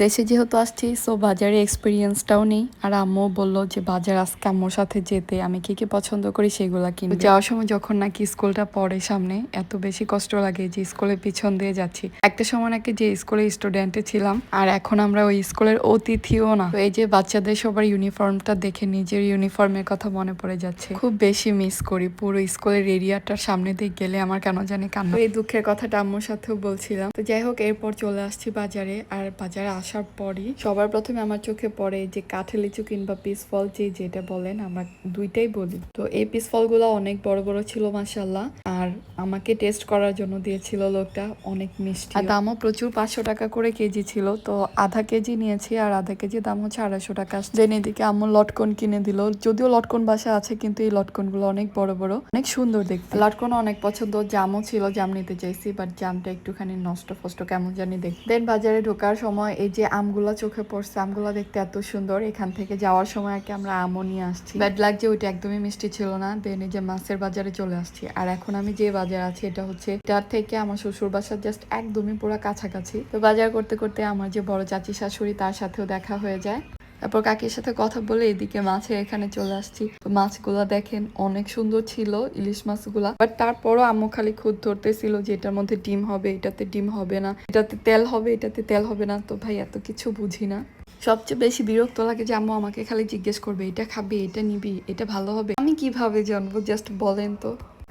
দেশে যেহেতু আসছি সো বাজারে এক্সপিরিয়েন্সটাও নেই। আর আম্মু বলল যে, বাজার আজকে আম্মুর সাথে যেতে, আমি কি কি পছন্দ করি সেগুলো কিনবো। যাওয়ার সময় যখন নাকি স্কুলটা পড়ে সামনে, এত বেশি কষ্ট লাগে যে, স্কুলের পিছন দিয়ে যাচ্ছি। একটা সময় নাকি যে, স্কুলে স্টুডেন্টে ছিলাম, আর এখন আমরা ওই স্কুলের অতিথিও না। তো এই যে, বাচ্চাদের সবার ইউনিফর্মটা দেখে নিজের ইউনিফর্মের কথা মনে পড়ে যাচ্ছে। খুব বেশি মিস করি, পুরো স্কুলের এরিয়াটার সামনে দিয়ে গেলে আমার কেন জানি কান্না। এই দুঃখের কথাটা আম্মুর সাথেও বলছিলাম। তো যাই হোক, এরপর চলে আসছি বাজারে, আর বাজারে আসার পরই সবার প্রথমে আমার চোখে পড়ে যে কাঠে লিচু কিংবা পিস ফল, যে যেটা বলেন, আমরা দুইটাই বলি। তো এই পিস ফলগুলো অনেক বড় বড় ছিল মাসাল্লাহ আর আমাকে টেস্ট করার জন্য দিয়েছিল লোকটা অনেক মিষ্টি। আর দামও প্রচুর, পাঁচশো টাকা করে কেজি ছিল। তো আধা কেজি নিয়েছি আর আধা কেজি দাম হচ্ছে আড়াইশো টাকা। দেন এদিকে আম্মু লটকন কিনে দিল। যদিও লটকন বাসা আছে, কিন্তু এই লটকনগুলো অনেক বড় বড়, অনেক সুন্দর দেখতে। লটকন অনেক পছন্দ, জামও ছিল, জাম নিতে চাইছি বাট জামটা একটুখানি নষ্ট ফষ্ট কেমন জানি দেখ দেন বাজারে ঢোকার সময় এই যে আমগুলা চোখে পড়ছে, আমগুলা দেখতে এত সুন্দর। এখান থেকে যাওয়ার সময় আর কি আমরা আমও নিয়ে আসছি। ব্যাড লাগ যে ওইটা একদমই মিষ্টি ছিল না। দেন যে মাছের বাজারে চলে আসছি। আর এখন আমি যে বাজার আছি, এটা হচ্ছে তার থেকে আমার শ্বশুর বাসার জাস্ট একদমই পুরো কাছাকাছি। তো বাজার করতে করতে আমার যে বড় চাচি শাশুড়ি, তার সাথেও দেখা হয়ে যায়। তারপর কাকির সাথে কথা বলে এদিকে মাছের এখানে চলে আসছি। তো মাছগুলা দেখেন অনেক সুন্দর ছিল, ইলিশ মাছগুলা। বাট তারপরও আম্মু খালি খুদ ধরতেছিল যে এটার মধ্যে ডিম হবে, এটাতে ডিম হবে না, এটাতে তেল হবে, এটাতে তেল হবে না। তো ভাই, এত কিছু বুঝি না। সবচেয়ে বেশি বিরক্ত লাগে যে আম্মু আমাকে খালি জিজ্ঞেস করবে, এটা খাবি, এটা নিবি, এটা ভালো হবে? আমি কীভাবে জানব? জাস্ট বলেন তো।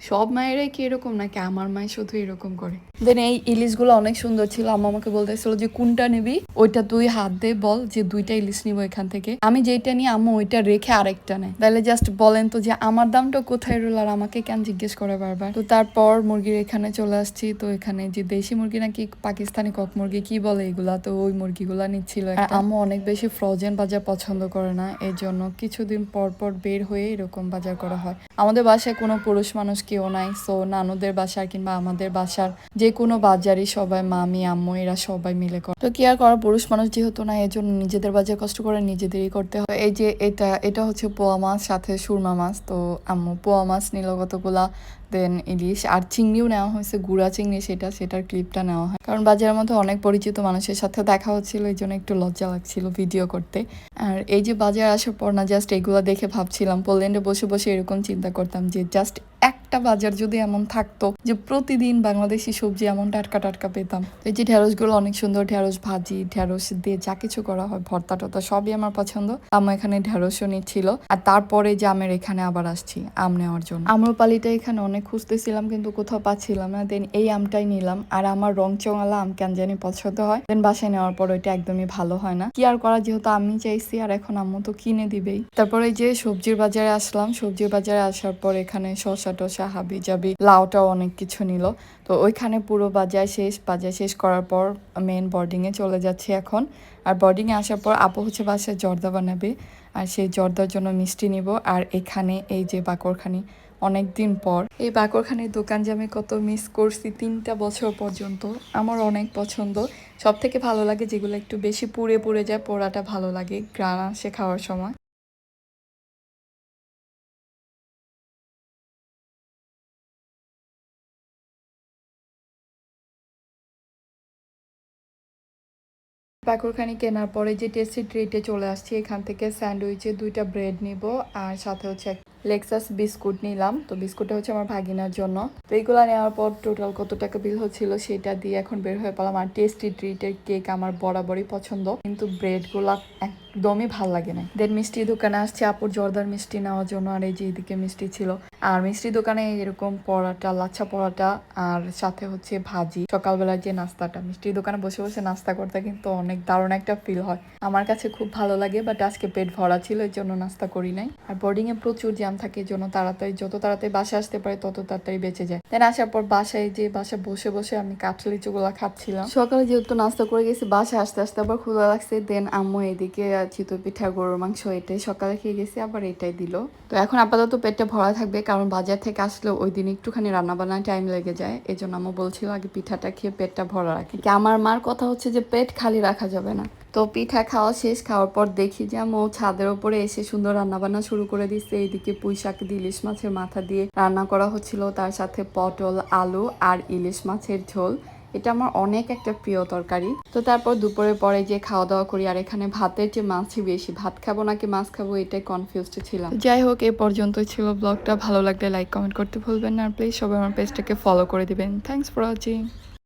সব মায়েরাই কি এরকম নাকি আমার মায়ের শুধু এরকম করে? দেন এই ইলিশগুলো অনেক সুন্দর ছিল। আম্মা আমাকে বলতেছিল যে কোনটা নিবি? ওইটা তুই হাত দিয়ে বল যে দুইটা ইলিশ নিব এখান থেকে। আমি যেটা নিয়ে আম্মু ওইটা রেখে আরেকটা নেয়। তাহলে জাস্ট বলেন তো যে আমার দামটা কোথায় রইল আর আমাকে কেন জিজ্ঞেস করে বারবার? তো তারপর মুরগির এখানে চলে আসছি। তো এখানে যে দেশি মুরগি নাকি পাকিস্তানি কক মুরগি কি বলে এগুলা? তো ওই মুরগিগুলা নিচ্ছিল আর আম্মু অনেক বেশি ফ্রোজেন বাজার পছন্দ করে না। এর জন্য কিছুদিন পর পর বের হয়ে এরকম বাজার করা হয়। আমাদের বাসায় কোনো পুরুষ মানুষ কেউ নাই। সো নানুদের বাসার কিংবা আমাদের বাসার যে কোনো বাজারই সবাই মামি, আম্মু, এরা সবাই মিলে করে। তো কি আর করা? পুরুষ মানুষ যেহেতু না এর জন্য নিজেদের বাজার কষ্ট করে নিজেদেরই করতে হয়। এই যে এটা এটা হচ্ছে পোয়া মাছ, সাথে সুরমা মাছ। তো আম্মু, পোয়া মাছ নিল কতগুলা দেন ইলিশ। আর চিংড়িও নেওয়া হয়েছে, গুড়া চিংড়ি সেটা, সেটার ক্লিপটা নেওয়া হয়। কারণ বাজারের মধ্যে অনেক পরিচিত মানুষের সাথে দেখা হচ্ছিল, এই জন্য একটু লজ্জা লাগছিল ভিডিও করতে। আর এই যে বাজার আসার পর না জাস্ট এগুলো দেখে ভাবছিলাম পোল্যান্ডে বসে বসে এরকম চিন্তা করতাম যে জাস্ট একটা বাজার যদি এমন থাকতো যে প্রতিদিন বাংলাদেশি সবজি এমন টাটকা টাটকা পেতাম। এই যে ঢেঁড়সগুলো অনেক সুন্দর ঢেঁড়স ভাজি ঢেঁড়স দিয়ে যা কিছু করা হয়, ভর্তা টর্তা সবই আমার পছন্দ। আমার এখানে ঢেঁড়সও নিচ্ছিল। আর তারপরে যে আমের এখানে আবার আসছি, আম নেওয়ার জন্য। আম্রপালিটা এখানে অনেক খুঁজতেছিলাম, কিন্তু কোথাও পাচ্ছিলাম না। দেন এই আমটাই নিলাম। আর আমার রং চঙালা আম কেন জানি পছন্দ হয়। দেন বাসায় নেওয়ার পর ওইটা একদমই ভালো হয় না। কি আর করা, যেহেতু আমি চাইছি, আর এখন আম্মু তো কিনে দিবেই। তারপরে যে সবজির বাজারে আসলাম। সবজির বাজারে আসার পর এখানে শসা হাবি জাবি লাউটাও অনেক কিছু নিল। তো ওইখানে পুরো বাজার শেষ বাজার শেষ করার পর মেন বোর্ডিংয়ে চলে যাচ্ছি এখন। আর বোর্ডিংয়ে আসার পর আপু হচ্ছে বাসায় জর্দা বানাবে। আর সেই জর্দার জন্য মিষ্টি নিব। আর এখানে এই যে বাকরখানি অনেক দিন পর। এই বাকরখানির দোকান যে আমি কত মিস করছি তিনটা বছর পর্যন্ত, আমার অনেক পছন্দ। সব থেকে ভালো লাগে যেগুলো একটু বেশি পুড়ে পুড়ে যায়, পোড়াটা ভালো লাগে গ্রান আসে খাওয়ার সময়। পাকুরখানি কেনার পরে যে টেস্টি ট্রিটে চলে আসছি, এখান থেকে স্যান্ডউইচে দুইটা ব্রেড নিব আর সাথে হচ্ছে লেক্সাস বিস্কুট নিলাম। তো বিস্কুটটা হচ্ছে আমার ভাগিনার জন্য। তো এইগুলো নেওয়ার পর টোটাল কত টাকা বিল হচ্ছিল সেটা দিয়ে এখন বের হয়ে পেলাম। আর টেস্টি ট্রিটের কেক আমার বরাবরই পছন্দ। কিন্তু ব্রেডগুলা একদমই ভালো লাগে না দেন মিষ্টি দোকানে আসছে, আপুর জর্দার মিষ্টি নেওয়ার জন্য, আর এই যে এদিকে মিষ্টি ছিল। আর মিষ্টি দোকানে এরকম পরাটা, লাচ্ছা পরাটা, আর সাথে হচ্ছে ভাজি। সকালবেলার যে নাস্তাটা মিষ্টির দোকানে বসে বসে নাস্তা করতে কিন্তু অনেক দারুণ একটা ফিল হয়। আমার কাছে খুব ভালো লাগে বাট আজকে পেট ভরা ছিল এর জন্য নাস্তা করি নাই। আর বোর্ডিং এ প্রচুর জ্যাম থাকে এর জন্য তাড়াতাড়ি, যত তাড়াতাড়ি বাসে আসতে পারে, তত তাড়াতাড়ি বেঁচে যায়। দেন আসার পর বাসায় যে, বাসায় বসে বসে আমি কাঠলি লিচুগুলা খাচ্ছিলাম। সকালে যেহেতু নাস্তা করে গেছি, বাসায় আসতে আসতে আবার ক্ষুধা লাগছে। দেন আম্মু এদিকে চিতই পিঠা, গরুর মাংস এটাই সকালে খেয়ে গেছি, আবার এটাই দিল। তো এখন আপাতত পেটটা ভরা থাকবে, কারণ বাজার থেকে আসলে ওই দিন একটুখানি রান্না বান্নায় টাইম লেগে যায় এই জন্য আম্মু বলছিল আগে পিঠাটা খেয়ে পেটটা ভরা রাখি। আমার মার কথা হচ্ছে যে পেট খালি রাখা যাবে না। তো পিঠা খাওয়া শেষ, খাওয়ার পর দেখি যে আম্মু ছাদের ওপরে এসে সুন্দর রান্না বান্না শুরু করে দিচ্ছে এইদিকে পুঁই শাক দিয়ে ইলিশ মাছের মাথা দিয়ে রান্না করা হচ্ছিল, তার সাথে পটল, আলু আর ইলিশ মাছের ঝোল। এটা আমার অনেক একটা প্রিয় তরকারি। তো তারপর দুপুরে পরে যে খাওয়া দাওয়া করি, আর এখানে ভাতের যে মাছই বেশি, ভাত খাব নাকি মাছ খাব এটাই কনফিউজড ছিলাম। যাই হোক, এ পর্যন্ত ছিল ব্লগটা ভালো লাগলে লাইক কমেন্ট করতে ভুলবেন না। আর প্লিজ সবাই আমার পেজটাকে ফলো করে দিবেন। Thanks for watching